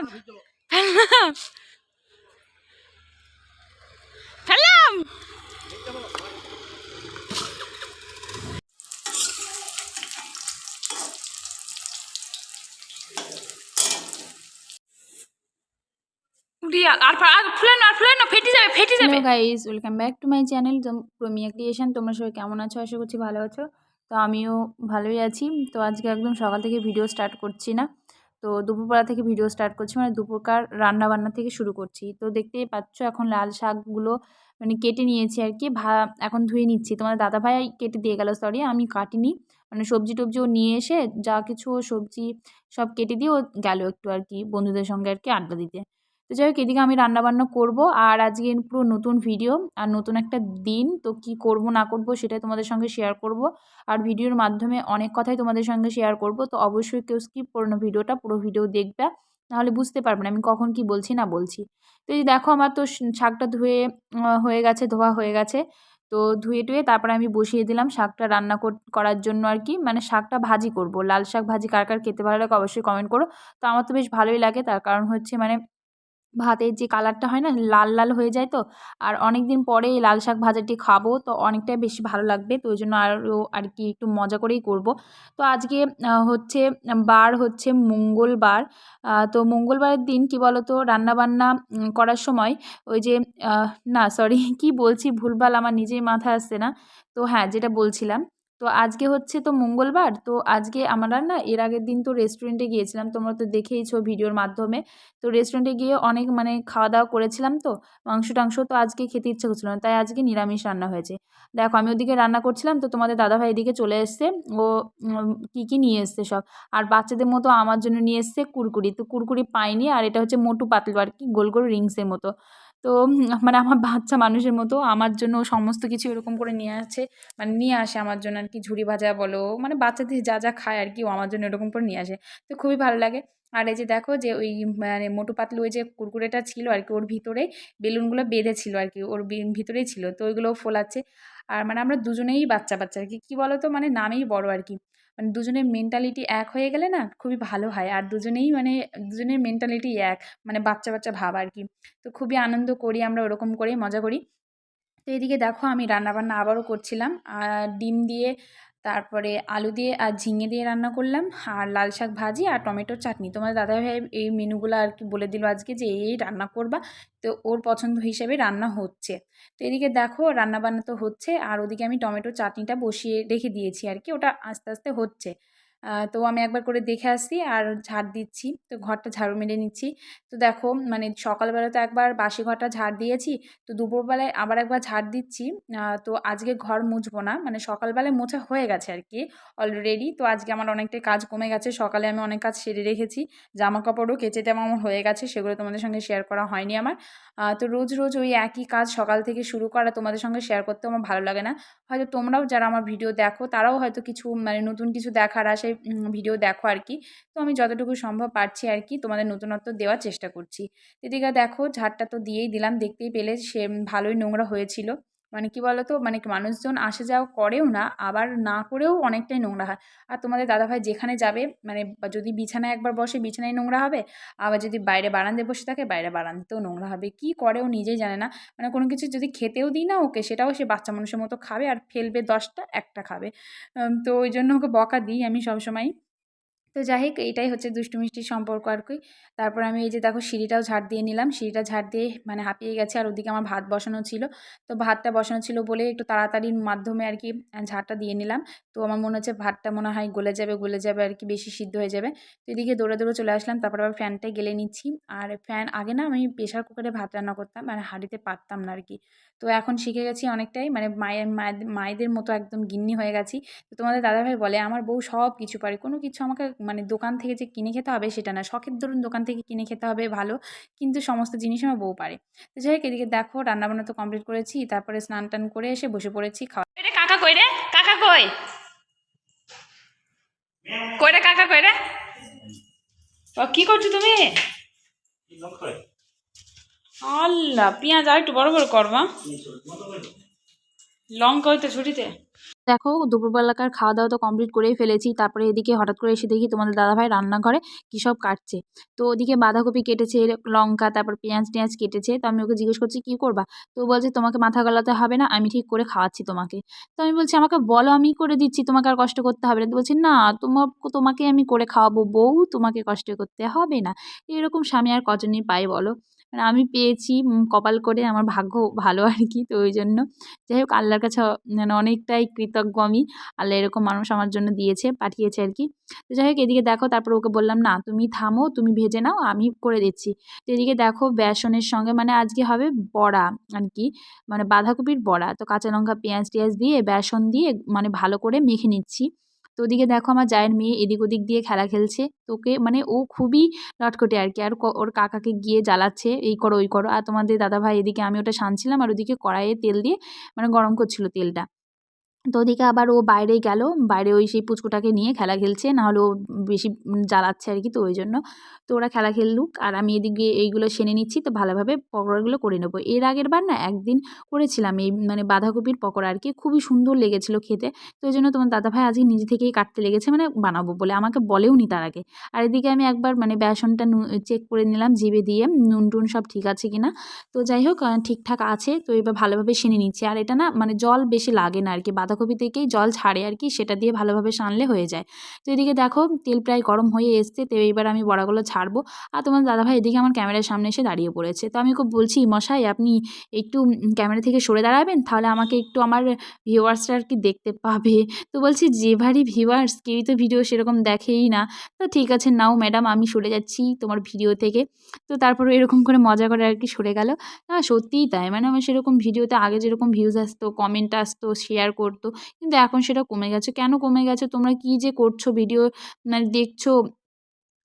ফেললাম ফেললাম ফেললাম আর আর ফুলে না ফুলে না ফেটে যাবে ফেটে যাবে। Guys welcome back to my channel Promiya creation তোমরা সবাই কেমন আছো? আশা করছি ভালো আছো। তো আমিও ভালোই আছি। তো আজকে একদম সকাল থেকে ভিডিও স্টার্ট করছি না। তো দুপুরবেলা থেকে ভিডিও স্টার্ট করছি মানে দুপুরকার রান্না বান্না থেকে শুরু করছি। তো দেখতেই পাচ্ছ এখন লাল শাকগুলো মানে কেটে নিয়েছি আর কি, ভা, এখন ধুয়ে নিচ্ছি। তোমার দাদা ভাই কেটে দিয়ে গেল সরি আমি কাটিনি। মানে সবজি টবজি ও নিয়ে এসে যা কিছু সবজি সব কেটে দিয়ে ও গেল একটু আর কি বন্ধুদের সঙ্গে আর কি আড্ডা দিতে। তো যাই হোক, এদিকে আমি রান্নাবান্না করব আর আজকে পুরো নতুন ভিডিও আর নতুন একটা দিন। তো কি করব, না করব সেটাই তোমাদের সঙ্গে শেয়ার করব। আর ভিডিওর মাধ্যমে অনেক কথাই তোমাদের সঙ্গে শেয়ার করব। তো অবশ্যই কেউ স্কিপ করো ভিডিওটা, পুরো ভিডিও দেখবে। নাহলে বুঝতে পারবে না আমি কখন কি বলছি, না বলছি। তো এই দেখো আমার তো শাকটা ধুয়ে হয়ে গেছে, ধোয়া হয়ে গেছে। তো ধুয়ে টুয়ে তারপরে আমি বসিয়ে দিলাম শাকটা রান্না কর- করার জন্য আর কি। মানে শাকটা ভাজি করব। লাল শাক ভাজি কার কার খেতে ভালো লাগে অবশ্যই কমেন্ট করো। তো আমার তো বেশ ভালোই লাগে। তার কারণ হচ্ছে মানে ভাতের যে কালারটা হয় না, লাল লাল হয়ে যায় তো। আর অনেক দিন পরে এই লাল শাক ভাজাটি খাব, তো অনেকটাই বেশি ভালো লাগবে, তো ওই জন্য আরও আর কি একটু মজা করেই করব। তো আজকে হচ্ছে, বার হচ্ছে মঙ্গলবার। তো মঙ্গলবারের দিন কি বলো তো রান্নাবান্না করার সময় ওই যে না সরি কি বলছি, ভুলভাল আমার নিজেই মাথায় আসছে না। তো হ্যাঁ যেটা বলছিলাম তো আজকে হচ্ছে তো মঙ্গলবার, তো আজকে আমরা না এর আগের দিন তো রেস্টুরেন্টে গিয়েছিলাম, তোমরা তো দেখেইছো ভিডিওর মাধ্যমে। তো রেস্টুরেন্টে গিয়ে অনেক মানে খাওয়া দাওয়া করেছিলাম তো মাংস টাংস তো আজকে খেতে ইচ্ছে করছিল না, তাই আজকে নিরামিষ রান্না হয়েছে। দেখো আমি ওদিকে রান্না করছিলাম তো তোমাদের দাদাভাই এদিকে চলে এসছে, ও কী কী নিয়ে এসছে সব। আর বাচ্চাদের মতো আমার জন্য নিয়ে এসছে কুরকুরি, তো কুরকুরি পাইনি আর এটা হচ্ছে মোটু পাতলু আর কি, গোল গোল রিংসের মতো। তো মানে আমার বাচ্চা মানুষের মতো আমার জন্য সমস্ত কিছু এরকম করে নিয়ে আসে মানে নিয়ে আসে আমার জন্য আর কি ঝুড়ি ভাজা বলো মানে বাচ্চাদের যা যা খায় আর কি ও আমার জন্য এরকম করে নিয়ে আসে। তো খুবই ভালো লাগে। আর এই যে দেখো যে ওই মানে মোটু পাতলু ওই যে কুরকুরেটা ছিল আর কি ওর ভিতরে বেলুনগুলো বেঁধেছিল আর কি ওর ভিতরেই ছিল, তো ওইগুলোও ফোলাচ্ছে। আর মানে আমরা দুজনেই বাচ্চা বাচ্চা আর কি কী বলো তো মানে নামেই বড় আর কি মানে দুজনের মেন্টালিটি এক হয়ে গেলে না খুবই ভালো হয়। আর দুজনেই মানে দুজনের মেন্টালিটি এক মানে বাচ্চা বাচ্চা ভাব আর কি। তো খুবই আনন্দ করি, আমরা ওরকম করেই মজা করি। তো এদিকে দেখো আমি রান্নাবান্না আবারও করছিলাম। আর ডিম দিয়ে তারপরে আলু দিয়ে আর ঝিঙে দিয়ে রান্না করলাম, আর লাল শাক ভাজি আর টমেটোর চাটনি। তোমার দাদাভাই এই মেনুগুলো আর কি বলে দিল আজকে যে এই রান্না করবা, তো ওর পছন্দ হিসেবে রান্না হচ্ছে। তো এদিকে দেখো রান্না বান্না তো হচ্ছে, আর ওদিকে আমি টমেটো চাটনিটা বসিয়ে রেখে দিয়েছি আর কি, ওটা আস্তে আস্তে হচ্ছে। তো আমি একবার করে দেখে আসছি আর ঝাড় দিচ্ছি। তো ঘরটা ঝাড়ু মেরে নিচ্ছি। তো দেখো মানে সকালবেলা তো একবার বাসি ঘরটা ঝাড় দিয়েছি। তো দুপুরবেলায় আবার একবার ঝাড় দিচ্ছি। তো আজকে ঘর মুছবো না। মানে সকালবেলায় মোছা হয়ে গেছে আর কি অলরেডি তো আজকে আমার অনেকটাই কাজ কমে গেছে। সকালে আমি অনেক কাজ সেরে রেখেছি। জামা কাপড়ও কেচে টেমা আমার হয়ে গেছে। সেগুলো তোমাদের সঙ্গে শেয়ার করা হয়নি আমার। তো রোজ রোজ ওই একই কাজ সকাল থেকে শুরু করা তোমাদের সঙ্গে শেয়ার করতে আমার ভালো লাগে না। হয়তো তোমরাও যারা আমার ভিডিও দেখো তারাও হয়তো কিছু মানে নতুন কিছু দেখার উম, ভিডিও দেখো আর কি তো আমি যতটুকু সম্ভব পারছি আর কি তোমাদের নতুনত্ব দেওয়ার চেষ্টা করছি। এদিকে দেখো, ঝাড়টা তো দিয়েই দিলাম, দেখতেই পেলে সে ভালোই নোংরা হয়েছিল। মানে কি বলতো? মানে মানুষজন আসে যাওয়া করেও না, আবার না করেও অনেকটাই নোংরা হয়। আর তোমাদের দাদাভাই যেখানে যাবে মানে যদি বিছানায় একবার বসে বিছানায় নোংরা হবে, আবার যদি বাইরে বারান্দায় বসে থাকে, বাইরে বারান্দাতেও নোংরা হবে। কি করে ও নিজেই জানে না। মানে কোনো কিছু যদি খেতেও দিই না ওকে, সেটাও সে বাচ্চা মানুষের মতো খাবে আর ফেলবে দশটা, একটা খাবে। তো ওই জন্য ওকে বকা দিই আমি সবসময় তো যাই হোক এইটাই হচ্ছে দুষ্টু মিষ্টির সম্পর্ক আর কি। তারপর আমি এই যে দেখো সিঁড়িটাও ঝাড় দিয়ে নিলাম। সিঁড়িটা ঝাড় দিয়ে মানে হাঁপিয়ে গেছে আর ওদিকে আমার ভাত বসানো ছিল। তো ভাতটা বসানো ছিল বলে একটু তাড়াতাড়ির মাধ্যমে আর কি ঝাড়টা দিয়ে নিলাম। তো আমার মনে হচ্ছে ভাতটা মনে হয় গলে যাবে গলে যাবে আর কি, বেশি সিদ্ধ হয়ে যাবে। তো এদিকে দৌড়ে দৌড়ে চলে আসলাম। তারপর আবার ফ্যানটা গেলে নিচ্ছি। আর ফ্যান, আগে না আমি প্রেশার কুকারে ভাত রান্না করতাম মানে হাঁড়িতে পারতাম না আর কি। তো এখন শিখে গেছি অনেকটাই মানে মায়ের, মায়েদের মতো একদম গিন্নি হয়ে গেছি। তো তোমাদের দাদাভাই বলে, আমার বউ সব কিছু পারে, কোনো কিছু আমাকে মানে দোকান থেকে যে কিনে খেতে হবে সেটা না। শখের ধরুন দোকান থেকে কিনে খেতে হবে ভালো কিন্তু সমস্ত জিনিস আমার বউ পারে। তো যাই হোক এদিকে দেখো রান্নাবান্না তো কমপ্লিট করেছি তারপরে স্নান টান করে এসে বসে পড়েছি খাওয়া রে কাকা কই রে? কাকা কই? কই রে কাকা কই রে? ও, কি করছ তুমি? আল্লাহ পেঁয়াজ আর একটু বড় বড় করবা লঙ্কা হইতে ছুটিতে? দেখো, দুপুরবেলাকার খাওয়া দাওয়া তো কমপ্লিট করেই ফেলেছি। তারপরে এদিকে হঠাৎ করে এসে দেখি তোমাদের দাদাভাই রান্নাঘরে কী সব কাটছে। তো ওদিকে বাঁধাকপি কেটেছে, লঙ্কা, তারপর পেঁয়াজ টেঁয়াজ কেটেছে। তো আমি ওকে জিজ্ঞেস করছি, কী করবা? তো বলছে, তোমাকে মাথা গলাতে হবে না, আমি ঠিক করে খাওয়াচ্ছি তোমাকে। তো আমি বলছি, আমাকে বলো, আমি করে দিচ্ছি, তোমাকে আর কষ্ট করতে হবে না। তো বলছি, না তোমার তোমাকে আমি করে খাওয়াবো, বউ তোমাকে কষ্ট করতে হবে না। এরকম স্বামী আর কজনই পাই, বলো। মানে আমি পেয়েছি কপাল করে আমার ভাগ্য ভালো আর কি। তো ওই জন্য যাই হোক, আল্লাহর কাছে মানে অনেকটাই কৃতজ্ঞ আমি। আল্লাহ এরকম মানুষ আমার জন্য দিয়েছে, পাঠিয়েছে আর কি। তো যাই হোক, এদিকে দেখো, তারপর ওকে বললাম, না, তুমি থামো, তুমি ভেজে নাও, আমি করে দিচ্ছি। তো এদিকে দেখো, বেসনের সঙ্গে মানে আজকে হবে বড়া আর কি মানে বাঁধাকপির বড়া। তো কাঁচা লঙ্কা, পেঁয়াজ টেয়াজ দিয়ে, বেসন দিয়ে মানে ভালো করে মেখে নিচ্ছি। তো ওদিকে দেখো আমার জায়ের মেয়ে এদিক ওদিক দিয়ে খেলা খেলছে। তোকে মানে ও খুবই লটকটে আর কি। আর ওর কাকাকে গিয়ে জ্বালাচ্ছে, এই করো, ওই করো। আর তোমাদের দাদা ভাই এদিকে আমি ওটা সানছিলাম আর ওদিকে কড়াইয়ে তেল দিয়ে মানে গরম করছিল তেলটা। তো ওদিকে আবার ও বাইরে গেল। বাইরে ওই সেই পুচকুটাকে নিয়ে খেলা খেলছে, নাহলে ও বেশি জ্বালাচ্ছে আর কি তো ওই জন্য। তো ওরা খেলা খেললুক আর আমি এদিকে এইগুলো সেনে নিচ্ছি, তো ভালোভাবে পকোড়াগুলো করে নেব। এর আগের বার না একদিন করেছিলাম এই মানে বাঁধাকপির পকোড়া আর কি, খুবই সুন্দর লেগেছিলো খেতে। তো ওই জন্য তোমার দাদাভাই আজকে নিজে থেকেই কাটতে লেগেছে মানে বানাবো বলে, আমাকে বলেও নি তার আগে। আর এদিকে আমি একবার মানে বেসনটা চেক করে নিলাম, জিভে দিয়ে, নুন টুন সব ঠিক আছে কিনা। তো যাই হোক ঠিকঠাক আছে, তো এবার ভালোভাবে সেনে নিচ্ছি। আর এটা না মানে জল বেশি লাগে না আর কি বাঁধাকপি থেকেই জল ছাড়ে আর কি, সেটা দিয়ে ভালোভাবে সানলে হয়ে যায়। তো এদিকে দেখো, তেল প্রায় গরম হয়ে এসছে, তো এইবার আমি বড়াগুলো ছাড়বো। আর তোমার দাদাভাই এদিকে আমার ক্যামেরার সামনে এসে দাঁড়িয়ে পড়েছে। তো আমি খুব বলছি, মশাই, আপনি একটু ক্যামেরা থেকে সরে দাঁড়াবেন, তাহলে আমাকে একটু আমার ভিউয়ার্সরা আর কি দেখতে পাবে। তো বলছি যে ভারী ভিউয়ার্স, কেউই তো ভিডিও সেরকম দেখেই না। তো ঠিক আছে, নাও ম্যাডাম, আমি সরে যাচ্ছি তোমার ভিডিও থেকে। তো তারপরে এরকম করে মজা করে আর কি সরে গেল। না সত্যিই তাই মানে আমার সেরকম ভিডিওতে আগে যেরকম ভিউজ আসতো কমেন্ট আসতো শেয়ার করতো কিন্তু এখন সেটা কমে গেছে। কেন কমে গেছে? তোমরা কী যে করছ ভিডিও মানে দেখছ?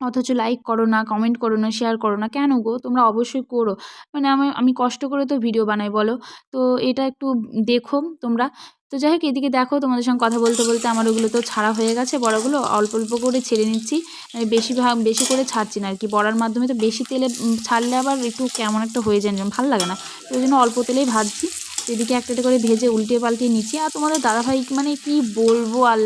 অথচ লাইক করো না কমেন্ট করো না শেয়ার করো না, কেন গো? তোমরা অবশ্যই করো। মানে আমি আমি কষ্ট করে তো ভিডিও বানাই, বলো? তো এটা একটু দেখো তোমরা। তো যাই হোক, এদিকে দেখো তোমাদের সঙ্গে কথা বলতে বলতে আমার ওগুলো তো ছাড়া হয়ে গেছে। বড়গুলো অল্প অল্প করে ছেড়ে নিচ্ছি। মানে বেশি ভাগ বেশি করে ছাড়ছি না আর কি বড়ার মাধ্যমে তো বেশি তেলে ছাড়লে আবার একটু কেমন একটা হয়ে যায় ভালো লাগে না। তো ওই জন্য অল্প তেলেই ভাজছি। এদিকে একটা করে ভেজে উল্টে পাল্টে নিচ্ছি। আর তোমাদের দাদাভাই মানে কি বলব? আল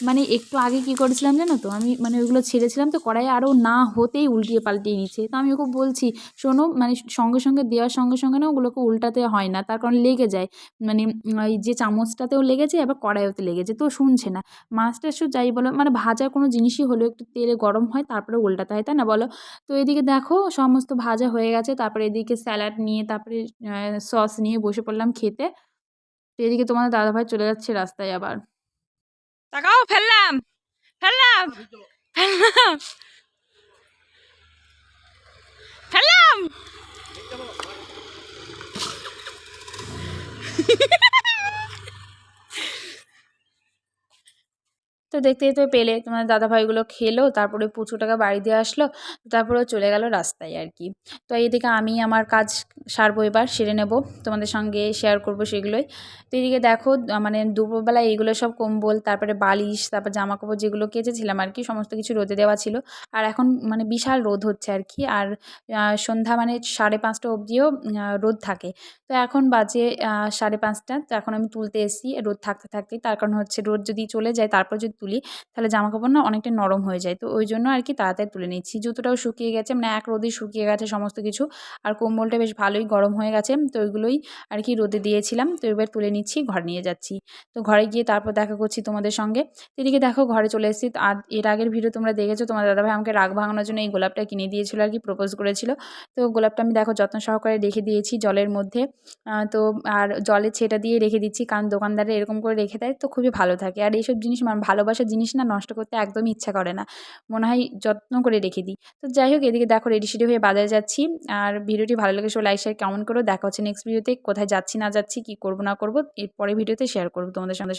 মানে একটু আগে কি করেছিলাম জানো তো? আমি মানে ওইগুলো ছেড়েছিলাম তো, কড়াইয়ে আরও না হতেই উল্টিয়ে পাল্টিয়ে নিচ্ছে। তো আমি ওকে বলছি, শোনো মানে সঙ্গে সঙ্গে দেওয়ার সঙ্গে সঙ্গে না ওগুলোকে উল্টাতে হয় না। তার কারণ লেগে যায়। মানে ওই যে চামচটাতেও লেগেছে, আবার কড়াইওতে লেগেছে। তো শুনছে না। মাছটা একটু যাই বলো মানে ভাজা কোনো জিনিসই হলেও একটু তেলে গরম হয়, তারপরে উল্টাতে হয়, তাই না বলো? তো এদিকে দেখো, সমস্ত ভাজা হয়ে গেছে। তারপরে এদিকে স্যালাড নিয়ে, তারপরে সস নিয়ে বসে পড়লাম খেতে। তো এদিকে তোমাদের দাদাভাই চলে যাচ্ছে রাস্তায় আবার। তাকাও ফেললাম। ফেললাম। ফেললাম। ফেললাম। তো দেখতেই তো পেলে, তোমার দাদাভাইগুলো খেলো, তারপরে পুচুটাকে বাড়ি দিয়ে আসলো, তারপরে চলে গেল রাস্তায় আর কি। তো এইদিকে আমি আমার কাজ সারবো এবার, সেরে নেব, তোমাদের সঙ্গে শেয়ার করব সেগুলোই। তো এদিকে দেখো মানে দুপুরবেলা এইগুলো সব কম্বল, তারপরে বালিশ, তারপর জামা কাপড় যেগুলো কেচেছিলাম আর কি, সমস্ত কিছু রোদে দেওয়া ছিল। আর এখন মানে বিশাল রোদ হচ্ছে আর কি, আর সন্ধ্যা মানে সাড়ে পাঁচটা অবধিও রোদ থাকে। তো এখন বাজে সাড়ে পাঁচটা, তো এখন আমি তুলতে এসেছি, রোদ থাকতে থাকতেই, তার কারণ হচ্ছে রোদ যদি চলে যায়, তারপর যদি তুলি, তাহলে জামা কাপড় না অনেকটা নরম হয়ে যায়। তো ওই জন্য আর কি তাড়াতাড়ি তুলে নিচ্ছি। জুতোটাও শুকিয়ে গেছে মানে এক রোদে শুকিয়ে গেছে সমস্ত কিছু। আর কম্বলটা বেশ ভালোই গরম হয়ে গেছে, তো ওইগুলোই আর কি রোদে দিয়েছিলাম। তো এবার তুলে নিচ্ছি, ঘর নিয়ে যাচ্ছি। তো ঘরে গিয়ে তারপর দেখা করছি তোমাদের সঙ্গে। এদিকে দেখো ঘরে চলে এসেছি। আর এর আগের ভিডিও তোমরা দেখেছ, তোমার দাদাভাই আমাকে রাগ ভাঙানোর জন্য এই গোলাপটা কিনে দিয়েছিল আর কি প্রপোজ করেছিল। তো গোলাপটা আমি দেখো যত্ন সহকারে রেখে দিয়েছি জলের মধ্যে। তো আর জলে ছেটা দিয়ে রেখে দিচ্ছি, কারণ দোকানদারে এরকম করে রেখে দেয়, তো খুবই ভালো থাকে। আর এইসব জিনিস মানে ভালোবাসার জিনিস না নষ্ট করতে একদমই ইচ্ছা করে না। মনে হয় যত্ন করে রেখে দিই। তো যাই হোক, এদিকে দেখো রেডি সেডি হয়ে বাজারে যাচ্ছি। আর ভিডিওটি ভালো লাগে সব লাইক শেয়ার কেমন করো। দেখা হচ্ছে নেক্সট ভিডিওতে কোথায় যাচ্ছি, না যাচ্ছি, কী করব, না করব এরপরে ভিডিওতে শেয়ার করব তোমাদের সঙ্গে।